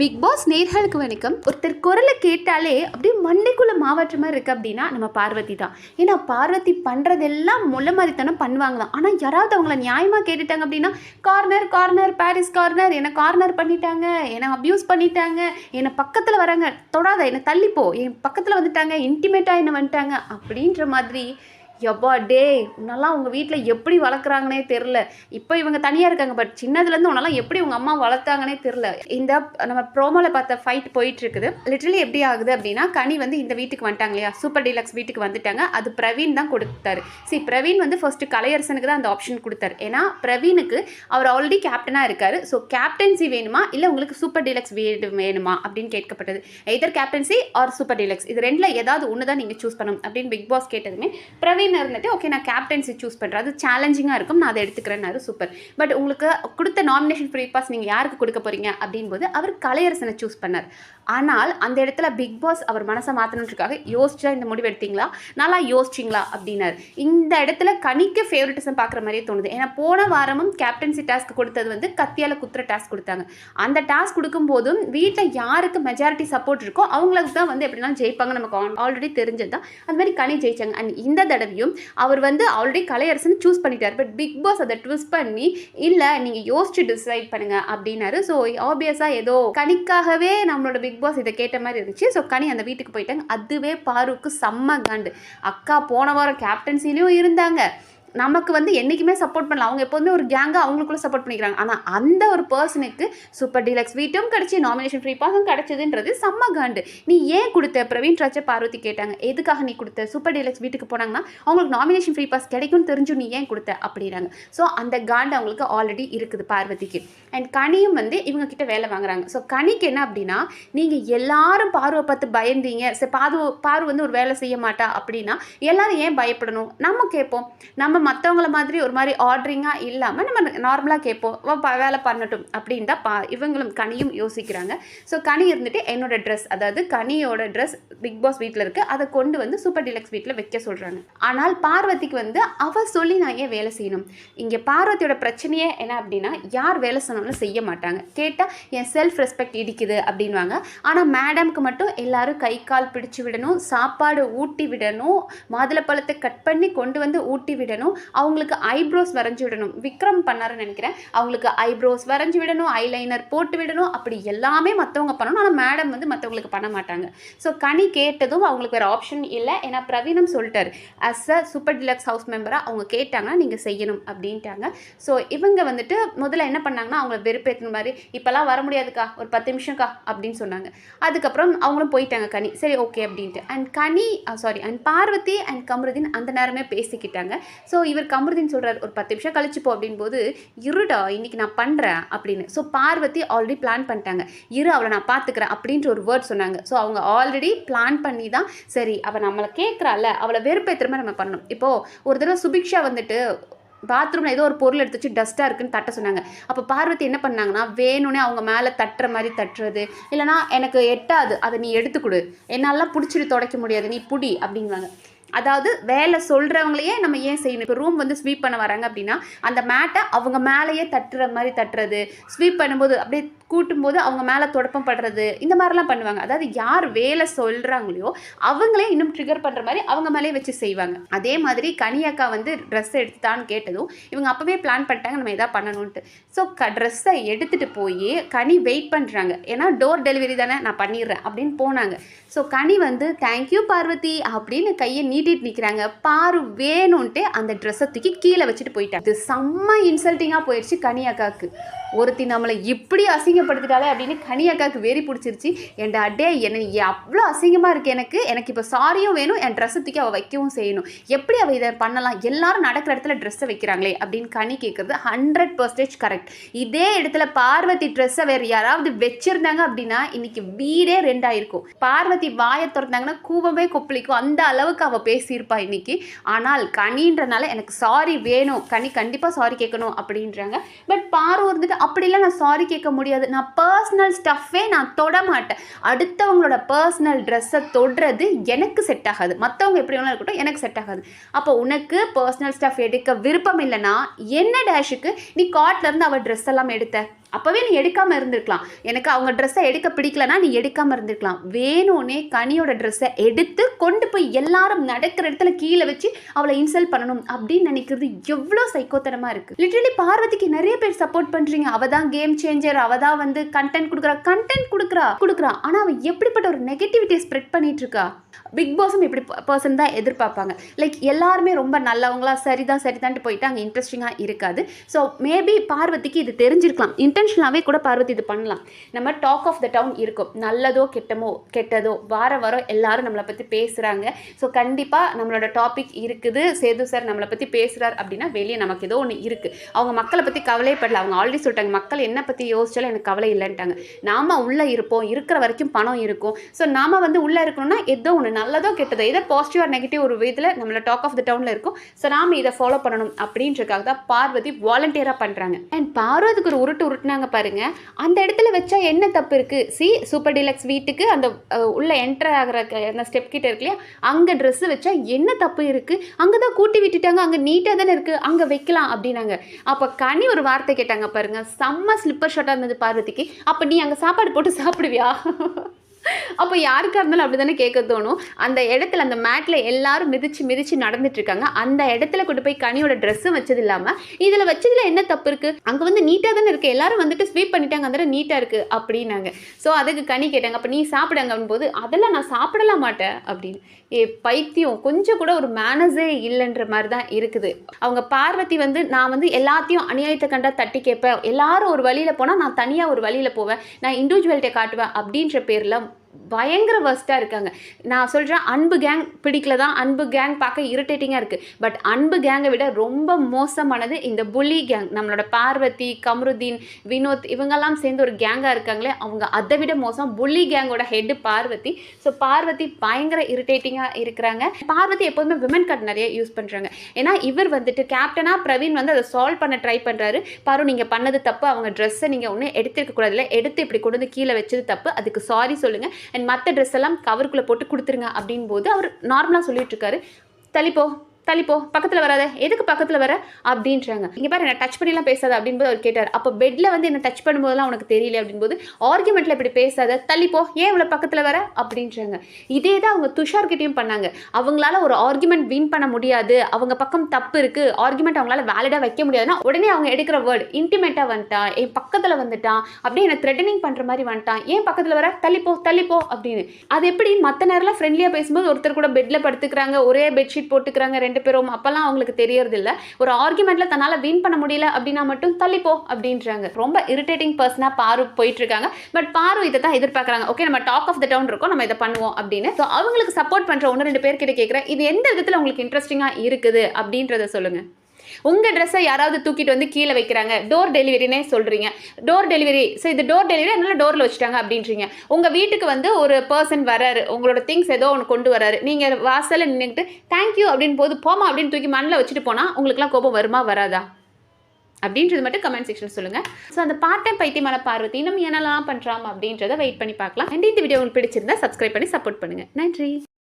Big pass நேர்களுக்கு வணக்கம். ஒருத்தர் குரலை கேட்டாலே அப்படியே மண்டைக்குள்ள மாவாற்ற மாதிரி இருக்கு அப்படின்னா நம்ம பார்வதி தான். ஏன்னா பார்வதி பண்ணுறதெல்லாம் முள்ள மாதிரித்தனம் பண்ணுவாங்களாம் ஆனால் யாராவது அவங்கள நியாயமாக கேட்டுட்டாங்க அப்படின்னா கார்னர் கார்னர் பாரிஸ் கார்னர் என்னை கார்னர் பண்ணிட்டாங்க என்னை அப்யூஸ் பண்ணிட்டாங்க என்னை பக்கத்தில் வராங்க தொடாத என்னை தள்ளிப்போ என் பக்கத்தில் வந்துட்டாங்க இன்டிமேட்டாக என்ன வந்துட்டாங்க அப்படின்ற மாதிரி எப்பா டே உன்னெல்லாம் உங்கள் வீட்டில் எப்படி வளர்க்குறாங்கன்னே தெரில இப்போ இவங்க தனியாக இருக்காங்க பட் சின்னதுலேருந்து உன்னெல்லாம் எப்படி உங்கள் அம்மா வளர்த்தாங்கன்னே தெரில இந்த நம்ம ப்ரோமோவில் பார்த்த ஃபைட் போயிட்டு இருக்குது லிட்டரலி எப்படி ஆகுது அப்படின்னா கனி வந்து இந்த வீட்டுக்கு வந்துட்டாங்க இல்லையா? சூப்பர் டீலக்ஸ் வீட்டுக்கு வந்துட்டாங்க. அது பிரவீன் தான் கொடுத்தாரு. சரி பிரவீன் வந்து ஃபர்ஸ்ட்டு கலையரசனுக்கு தான் அந்த ஆப்ஷன் கொடுத்தாரு. ஏன்னா பிரவீனுக்கு அவர் ஆல்ரெடி கேப்டனாக இருக்கார். ஸோ கேப்டன்சி வேணுமா? இல்லை உங்களுக்கு சூப்பர் டீலக்ஸ் வீடு வேணுமா? அப்படின்னு கேட்கப்பட்டது. Either captaincy or super deluxe இது ரெண்டில் ஏதாவது ஒன்று தான் நீங்கள் சூஸ் பண்ணணும் அப்படின்னு பிக் பாஸ் கேட்டதுமே பிரவீன் இருந்துட்டு ஓகே நான் கேப்டன்சி சூஸ் பண்ணுறேன் அது சேலஞ்சிங்காக இருக்கும். நான் அதை எடுத்துக்கிறேன்னாரு. சூப்பர் பட் உங்களுக்கு கொடுத்த நாமினேஷன் ஃப்ரீ பாஸ் நீங்கள் யாருக்கு கொடுக்க போகிறீங்க அப்படின்போது அவர் கலையரசனை சூஸ் பண்ணார். ஆனால் அந்த இடத்துல பிக் பாஸ் அவர் மனசை மாற்றணுன்றதுக்காக யோசிச்சா இந்த முடிவு எடுத்தீங்களா? நல்லா யோசிச்சிங்களா? அப்படின்னாரு. இந்த இடத்துல கணிக்க ஃபேவரட்டிசம் பார்க்குற மாதிரியே தோணுது. ஏன்னா போன வாரமும் கேப்டன்சி டாஸ்க் கொடுத்தது வந்து கத்தியால் குத்துற டாஸ்க் கொடுத்தாங்க. அந்த டாஸ்க் கொடுக்கும்போதும் வீட்டில் யாருக்கு மெஜாரிட்டி சப்போர்ட் இருக்கோ அவங்களுக்கு தான் வந்து எப்படின்னா ஜெயிப்பாங்க நமக்கு ஆல்ரெடி தெரிஞ்சது தான் அந்த மாதிரி கனி ஜெயிச்சாங்க. அண்ட் இந்த தடவை தெரியும் அவர் வந்து ஆல்ரெடி கலையரசன் சூஸ் பண்ணிட்டார். பட் பிக் பாஸ் அதை ட்விஸ்ட் பண்ணி இல்லை நீங்கள் யோசிச்சு டிசைட் பண்ணுங்க அப்படின்னாரு. ஸோ ஆப்வியஸாக ஏதோ கனிக்காகவே நம்மளோட பிக் பாஸ் இதை கேட்ட மாதிரி இருந்துச்சு. ஸோ கனி அந்த வீட்டுக்கு போயிட்டாங்க. அதுவே பாருக்கு செம்ம காண்டு. அக்கா போன வாரம் கேப்டன்சிலையும் இருந்தாங்க. நமக்கு வந்து என்றைக்குமே சப்போர்ட் பண்ணல. அவங்க எப்போதுமே ஒரு கேங்காக அவங்களுக்குள்ள சப்போர்ட் பண்ணிக்கிறாங்க. ஆனால் அந்த ஒரு பர்சனுக்கு சூப்பர் டீலக்ஸ் வீட்டும் கிடச்சி நாமினேஷன் ஃப்ரீ பாஸும் கிடச்சதுன்றது செம்ம காண்டு நீ ஏன் கொடுத்த? பிரவீன் ராஜா பார்வதி கேட்டாங்க. எதுக்காக நீ கொடுத்த? சூப்பர் டீலக்ஸ் வீட்டுக்கு போனாங்கன்னா அவங்களுக்கு நாமினேஷன் ஃப்ரீ பாஸ் கிடைக்கும்னு தெரிஞ்சு நீ ஏன் கொடுத்த? அப்படின்னாங்க. ஸோ அந்த காண்டு அவங்களுக்கு ஆல்ரெடி இருக்குது பார்வதிக்கு. அண்ட் கனியும் வந்து இவங்க கிட்ட வேலை வாங்குறாங்க. ஸோ கனிக்கு என்ன அப்படின்னா நீங்கள் எல்லாரும் பார்வை பார்த்து பயந்தீங்க. சரி பாரு பார்வை வந்து ஒரு வேலை செய்ய மாட்டா. அப்படின்னா எல்லாரும் ஏன் பயப்படணும்? நம்ம கேட்போம். நம்ம மற்றவங்கள மாதிரி ஒரு மாதிரி ஆர்டரிங்காக இல்லாமல் நம்ம நார்மலாக கேட்போம். "வா, ப- வேலை பண்ணட்டும். அப்படின்னு தான் பா இவங்களும் கனியும் யோசிக்கிறாங்க. ஸோ கனி இருந்துட்டு என்னோட ட்ரெஸ் அதாவது கனியோட ட்ரெஸ் பிக் பாஸ் வீட்டில் இருக்குது அதை கொண்டு வந்து சூப்பர் டீலக்ஸ் வீட்டில் வைக்க சொல்கிறாங்க ஆனால் பார்வதிக்கு வந்து அவ சொல்லி நான் ஏன் வேலை செய்யணும்? இங்கே பார்வதியோட பிரச்சனையே என்ன அப்படின்னா யார் வேலை சொன்னாலும் செய்ய மாட்டாங்க. கேட்டால் என் செல்ஃப் ரெஸ்பெக்ட் இடிக்குது அப்படின்வாங்க ஆனால் மேடம்க்கு மட்டும் எல்லாரும் கை கால் பிடிச்சு விடணும் சாப்பாடு ஊட்டி விடணும் மாதுளப்பழத்தை கட் பண்ணி கொண்டு வந்து ஊட்டி விடணும். அவங்களுக்கு ஐப்ரோஸ் வரைஞ்சி விடணும். விக்ரம் பண்ணாருன்னு நினைக்கிறேன். அவங்களுக்கு ஐப்ரோஸ் வரைஞ்சி விடணும் ஐலைனர் போட்டு விடணும். அப்படி எல்லாமே மற்றவங்க பண்ணணும். ஆனால் மேடம் வந்து மற்றவங்களுக்கு பண்ண மாட்டாங்க. ஸோ கனி கேட்டதும் அவங்களுக்கு வேறு ஆப்ஷன் இல்லை. ஏன்னா பிரவீனம் சொல்லிட்டார். As a super deluxe house மெம்பராக அவங்க கேட்டாங்கன்னா நீங்கள் செய்யணும் அப்படின்ட்டாங்க. ஸோ இவங்க வந்துட்டு முதல்ல என்ன பண்ணாங்கன்னா அவங்கள வெறுப்பேற்றின மாதிரி இப்போல்லாம் வர முடியாதுக்கா. ஒரு பத்து நிமிஷம்க்கா. அப்படின்னு சொன்னாங்க. அதுக்கப்புறம் அவங்களும் போயிட்டாங்க கனி. சரி ஓகே அப்படின்ட்டு. And Kani sorry and Parvathi and Kamarudeen அந்த நேரமே பேசிக்கிட்டாங்க. ஸோ ஸோ இவர் கமருதீன் சொல்கிறார் ஒரு பத்து நிமிஷம் கழிச்சு போ இருடா இன்றைக்கி நான் பண்ணுறேன் அப்படின்னு. ஸோ பார்வதி ஆல்ரெடி பிளான் பண்ணிட்டாங்க. இரு அவளை நான் பார்த்துக்கிறேன் அப்படின்ற ஒரு வேர்ட் சொன்னாங்க. ஸோ அவங்க ஆல்ரெடி பிளான் பண்ணி தான் சரி அவள் நம்மளை கேட்குறாள் அவளை வெறுப்பேற்றுற மாதிரி நம்ம பண்ணணும். இப்போது ஒரு தடவை சுபிக்ஷா வந்துட்டு பாத்ரூமில் ஏதோ ஒரு பொருள் எடுத்து வச்சு டஸ்ட்டாக இருக்குன்னு தட்ட சொன்னாங்க. அப்போ பார்வதி என்ன பண்ணாங்கன்னா வேணும்னே அவங்க மேலே தட்டுற மாதிரி தட்டுறது. இல்லைனா எனக்கு எட்டாது அதை நீ எடுத்து கொடு. என்னாலாம் பிடிச்சிட்டு துடைக்க முடியாது. நீ புடி அப்படிங்குவாங்க அதாவது வேலை சொல்கிறவங்களையே நம்ம ஏன் செய்யணும்? இப்போ ரூம் வந்து ஸ்வீப் பண்ண வராங்க அப்படின்னா அந்த மேட்டை அவங்க மேலேயே தட்டுற மாதிரி தட்டுறது ஸ்வீப் பண்ணும்போது அப்படியே கூட்டும்போது அவங்க மேலே தொடப்பம் படுறது இந்த மாதிரிலாம் பண்ணுவாங்க. அதாவது யார் வேலை சொல்கிறாங்களோ அவங்களே இன்னும் ட்ரிகர் பண்ணுற மாதிரி அவங்க மேலே வச்சு செய்வாங்க. அதே மாதிரி கனியக்கா வந்து ட்ரெஸ் எடுத்துட்டான்னு கேட்டதும் இவங்க அப்போவே பிளான் பண்ணிட்டாங்க நம்ம எதாவது பண்ணணுன்ட்டு ஸோ க ட்ரெஸ்ஸை எடுத்துகிட்டு போய் கனி வெயிட் பண்ணுறாங்க ஏன்னா டோர் டெலிவரி தானே நான் பண்ணிடுறேன் அப்படின்னு போனாங்க. ஸோ கனி வந்து தேங்க்யூ பார்வதி அப்படின்னு கையை நீ நீட்டிட்டு நிற்கிறாங்க பாரு வேணும்ன்ட்டு அந்த ட்ரெஸ்ஸை தூக்கி கீழே வச்சுட்டு போயிட்டாங்க. இது செம்ம இன்சல்ட்டிங்காக போயிடுச்சு கனி ஒருத்தி நம்மளை இப்படி அசிங்கப்படுத்திட்டாலே அப்படின்னு கனி அக்காவுக்கு வெறி பிடிச்சிருச்சு. என்டா அடே என்ன அவ்வளோ அசிங்கமாக இருக்குது எனக்கு. எனக்கு இப்போ சாரியும் வேணும் என் ட்ரெஸ்ஸை தூக்கி அவள் வைக்கவும் செய்யணும். எப்படி அவள் இதை பண்ணலாம்? எல்லாரும் நடக்கிற இடத்துல ட்ரெஸ்ஸை வைக்கிறாங்களே அப்படின்னு கனி கேட்குறது ஹண்ட்ரட் பர்சன்டேஜ் கரெக்ட் இதே இடத்துல பார்வதி ட்ரெஸ்ஸை வேறு யாராவது வச்சிருந்தாங்க அப்படின்னா இன்னைக்கு வீடே ரெண்டாயிருக்கும். பார்வதி வாயை திறந்தாங்கன்னா கூவமே கொப்பளிக்கும். அந்த அளவுக்கு அவள் பேசியிருப்பா இன்னைக்கு. ஆனால் கனின்றனால எனக்கு சாரி வேணும். கனி கண்டிப்பாக சாரி கேட்கணும் அப்படின்றாங்க. பட் பாரு வந்துட்டு அப்படிலாம் நான் சாரி கேட்க முடியாது. நான் பர்சனல் ஸ்டஃப்பே நான் தொட மாட்டேன். அடுத்தவங்களோட பர்சனல் ட்ரெஸ்ஸை தொடுறது எனக்கு செட் ஆகாது. மற்றவங்க எப்படி வேணாலும் இருக்கட்டும் எனக்கு செட் ஆகாது. அப்போ உனக்கு பர்சனல் ஸ்டஃப் எடுக்க விருப்பம் இல்லைன்னா என்ன டேஷுக்கு நீ காட்லேருந்து அவள் ட்ரெஸ் எல்லாம் எடுத்த? அப்போவே நீ எடுக்காமல் இருந்திருக்கலாம். எனக்கு அவங்க ட்ரெஸ்ஸை எடுக்க பிடிக்கலனா நீ எடுக்காமல் இருந்திருக்கலாம். வேணும்னே கனியோட ட்ரெஸ்ஸை எடுத்து கொண்டு போய் எல்லாரும் நடக்கிற இடத்துல கீழே வச்சு அவளை இன்சல்ட் பண்ணணும் அப்படின்னு நினைக்கிறது எவ்வளோ சைக்கோத்தனமாக இருக்குது லிட்டரலி பார்வதிக்கு நிறைய பேர் சப்போர்ட் பண்ணுறீங்க அவள் தான் கேம் சேஞ்சர் அவள் தான் வந்து கண்டென்ட் கொடுக்குறா கண்டென்ட் கொடுக்குறா கொடுக்குறா. ஆனால் அவள் எப்படிப்பட்ட ஒரு நெகட்டிவிட்டியை ஸ்ப்ரெட் பண்ணிட்டு இருக்கா? பிக் பாஸும் இப்படி பர்சன் தான் எதிர்பார்ப்பாங்க. லைக் எல்லாருமே ரொம்ப நல்லவங்களா சரிதான் சரிதான்ட்டு போயிட்டு அங்கே இன்ட்ரெஸ்டிங்காக இருக்காது. ஸோ மேபி பார்வதிக்கு இது தெரிஞ்சிருக்கலாம். இன்டென்ஷனாகவே கூட பார்வதி இது பண்ணலாம். நம்ம டாக் ஆஃப் த டவுன் இருக்கும். நல்லதோ கெட்டமோ கெட்டதோ வார வாரம் எல்லாரும் நம்மளை பற்றி பேசுகிறாங்க ஸோ கண்டிப்பாக நம்மளோட டாபிக் இருக்குது. சேது சார் நம்மளை பற்றி பேசுகிறார் அப்படின்னா வெளியே நமக்கு ஏதோ ஒன்று இருக்குது அவங்க மக்களை பற்றி கவலையே படல. அவங்க ஆல்ரெடி சொல்லிட்டாங்க. மக்கள் என்ன பற்றி யோசிச்சாலும் எனக்கு கவலை இல்லைன்ட்டாங்க. நாம உள்ளே இருப்போம். இருக்கிற வரைக்கும் பணம் இருக்கும். ஸோ நாம வந்து உள்ளே இருக்கணும்னா ஏதோ ஒன்று நல்லதோ கெட்டதோ இதை பாசிட்டிவ் ஆர் நெகட்டிவ் ஒரு இதில் நம்மள டாக் ஆஃப் த டவுனில் இருக்கும். ஸோ நாம் இதை ஃபாலோ பண்ணணும் அப்படின்றதுக்காக தான் பார்வதி வாலண்டியராக பண்ணுறாங்க அண்ட் பார்வதிக்கு ஒரு உருட்டு உருட்டுனாங்க பாருங்க. அந்த இடத்துல வச்சா என்ன தப்பு இருக்குது சி சூப்பர் டீலக்ஸ் வீட்டுக்கு அந்த உள்ளே உள்ள என்டர் ஆகிற அந்த ஸ்டெப் கிட்ட இருக்கு இல்லையா? அங்கே ட்ரெஸ்ஸு வச்சா என்ன தப்பு இருக்குது அங்கே தான் கூட்டி விட்டுட்டாங்க அங்கே நீட்டாக தானே இருக்குது அங்கே வைக்கலாம் அப்படின்னாங்க. அப்போ கனி ஒரு வார்த்தை கேட்டாங்க பாருங்க. செம்ம ஸ்லிப்பர் ஷர்ட்டாக இருந்தது பார்வதிக்கு. அப்போ நீ அங்கே சாப்பாடு போட்டு சாப்பிடுவியா? அப்போ யாருக்காக இருந்தாலும் அப்படி தானே கேட்க தோணும். அந்த இடத்துல அந்த மேட்டில் எல்லாரும் மிதிச்சு மிதிச்சு நடந்துட்டு இருக்காங்க அந்த இடத்துல கொண்டு போய் கனியோட ட்ரெஸ்ஸும் வச்சது இல்லாமல் இதில் வச்சதுல என்ன தப்பு இருக்குது அங்கே வந்து நீட்டாக தானே இருக்குது எல்லாரும் வந்துட்டு ஸ்வீப் பண்ணிட்டாங்க. அந்த நீட்டாக இருக்கு அப்படின்னாங்க. ஸோ அதுக்கு கனி கேட்டாங்க. அப்போ நீ சாப்பிடுங்க போது அதெல்லாம் நான் சாப்பிடலாம் மாட்டேன் அப்படின்னு. ஏ பைத்தியம். கொஞ்சம் கூட ஒரு மேனஸே இல்லைன்ற மாதிரி தான் இருக்குது. அவங்க பார்வதி வந்து நான் வந்து எல்லாத்தையும் அநியாயத்தை கண்டா தட்டி கேட்பேன். எல்லாரும் ஒரு வழியில் போனால் நான் தனியாக ஒரு வழியில் போவேன். நான் இண்டிவிஜுவல்கிட்ட காட்டுவேன் அப்படின்ற பேரில் பயங்கர வர்ஸ்ட்டாக இருக்காங்க. நான் சொல்கிறேன் அன்பு கேங் பிடிக்கல தான் அன்பு கேங் பார்க்க இரிட்டேட்டிங்காக இருக்குது பட் அன்பு கேங்கை விட ரொம்ப மோசமானது இந்த புலி கேங் நம்மளோட பார்வதி கமருதீன் வினோத் இவங்கெல்லாம் சேர்ந்து ஒரு கேங்காக இருக்காங்களே அவங்க அதை விட மோசம். புலி கேங்கோட ஹெட்டு பார்வதி. ஸோ பார்வதி பயங்கர இரிட்டேட்டிங்காக இருக்கிறாங்க. பார்வதி எப்போதுமே விமன் கார்டு நிறைய யூஸ் பண்ணுறாங்க ஏன்னா இவர் வந்துட்டு கேப்டனாக பிரவீன் வந்து அதை சால்வ் பண்ண ட்ரை பண்ணுறாரு பாரு நீங்கள் பண்ணது தப்பு. அவங்க ட்ரெஸ்ஸை நீங்கள் ஒன்றும் எடுத்திருக்க கூடாதுல எடுத்து இப்படி கொண்டு வந்து கீழே வச்சது தப்பு. அதுக்கு சாரி சொல்லுங்கள் அண்ட் மற்ற ட்ரெஸ் எல்லாம் கவருக்குள்ளே போட்டு கொடுத்துருங்க அப்படின் போது அவர் நார்மலாக சொல்லிட்டு இருக்காரு. தள்ளிப்போ தள்ளிப்போ பக்கத்தில் வராத. எதுக்கு பக்கத்தில் வர? அப்படின்றாங்க. இங்கே பாரு என்ன டச் பண்ணிலாம் பேசாத அப்படின்போது அவர் கேட்டார். அப்போ பெட்டில் வந்து என்ன டச் பண்ணும்போதெல்லாம் உனக்கு தெரியல அப்படின்போது ஆர்குமெண்ட்டில் இப்படி பேசாத தள்ளிப்போ ஏன் இவ்வளோ பக்கத்தில் வர? அப்படின்றாங்க. இதே தான் அவங்க துஷார்கிட்டையும் பண்ணாங்க. அவங்களால ஒரு ஆர்குமெண்ட் வின் பண்ண முடியாது. அவங்க பக்கம் தப்பு இருக்குது ஆர்குமெண்ட் அவங்களால வேலிடாக வைக்க முடியாதுன்னா உடனே அவங்க எடுக்கிற வேர்டு இன்டிமேட்டாக வந்துட்டான். என் பக்கத்தில் வந்துட்டான். அப்படியே என்னை த்ரெட்டனிங் பண்ணுற மாதிரி வந்துட்டான். ஏன் பக்கத்தில் வர? தள்ளிப்போ தள்ளிப்போ அப்படின்னு. அது எப்படி மற்ற நேரம்லாம் ஃப்ரெண்ட்லியாக பேசும்போது ஒருத்தர் கூட பெட்டில் படுத்துக்கிறாங்க. ஒரே பெட்ஷீட் போட்டுக்கிறாங்க. ரெண்டு பேரும். அப்போல்லாம் அவங்களுக்கு தெரியறது இல்ல ஒரு ஆர்குமெண்ட்டில் தன்னால் வின் பண்ண முடியல அப்படின்னா மட்டும் தள்ளிப்போ அப்படின்றாங்க. ரொம்ப இரிட்டேட்டிங் பர்சனாக பாரு போயிட்டு இருக்காங்க பட் பாரு இதை தான் எதிர்பார்க்குறாங்க. ஓகே நம்ம டாக் ஆஃப் த டவுன் இருக்கோம். நம்ம இதை பண்ணுவோம் அப்படின்னு. ஸோ அவங்களுக்கு சப்போர்ட் பண்ணுற ஒன்று ரெண்டு பேர்கிட்ட கேட்குறேன். இது எந்த விதத்தில் உங்களுக்கு இன்ட்ரெஸ்டிங்காக இருக்குது அப்படின்றத சொல்லுங்கள் உங்கள் ட்ரெஸ்ஸை யாராவது தூக்கிட்டு வந்து கீழே வைக்கிறாங்க டோர் டெலிவரினே சொல்கிறீங்க டோர் டெலிவரி ஸோ இது டோர் டெலிவரி அதனால டோரில் வச்சுட்டாங்க அப்படின்றீங்க. உங்கள் வீட்டுக்கு வந்து ஒரு பர்சன் வராரு உங்களோட திங்ஸ் ஏதோ ஒன்று கொண்டு வராரு. நீங்கள் வாசலில் நின்றுக்கிட்டு தேங்க்யூ அப்படின்னு போது போமா அப்படின்னு தூக்கி மண்ணில் வச்சுட்டு போனால் உங்களுக்குலாம் கோபம் வருமா வராதா? அப்படின்றது மட்டும் கமெண்ட் செக்ஷன் சொல்லுங்கள் ஸோ அந்த பார்ட் டைம் பைத்தியமான பார்வதி இன்னும் என்னெல்லாம் பண்ணுறாம் அப்படின்றத வெயிட் பண்ணி பார்க்கலாம். அண்ட் இந்த வீடியோ உங்களுக்கு பிடிச்சிருந்தா சப்ஸ்கிரைப் பண்ணி சப்போர்ட் பண்ணுங்கள் நன்றி.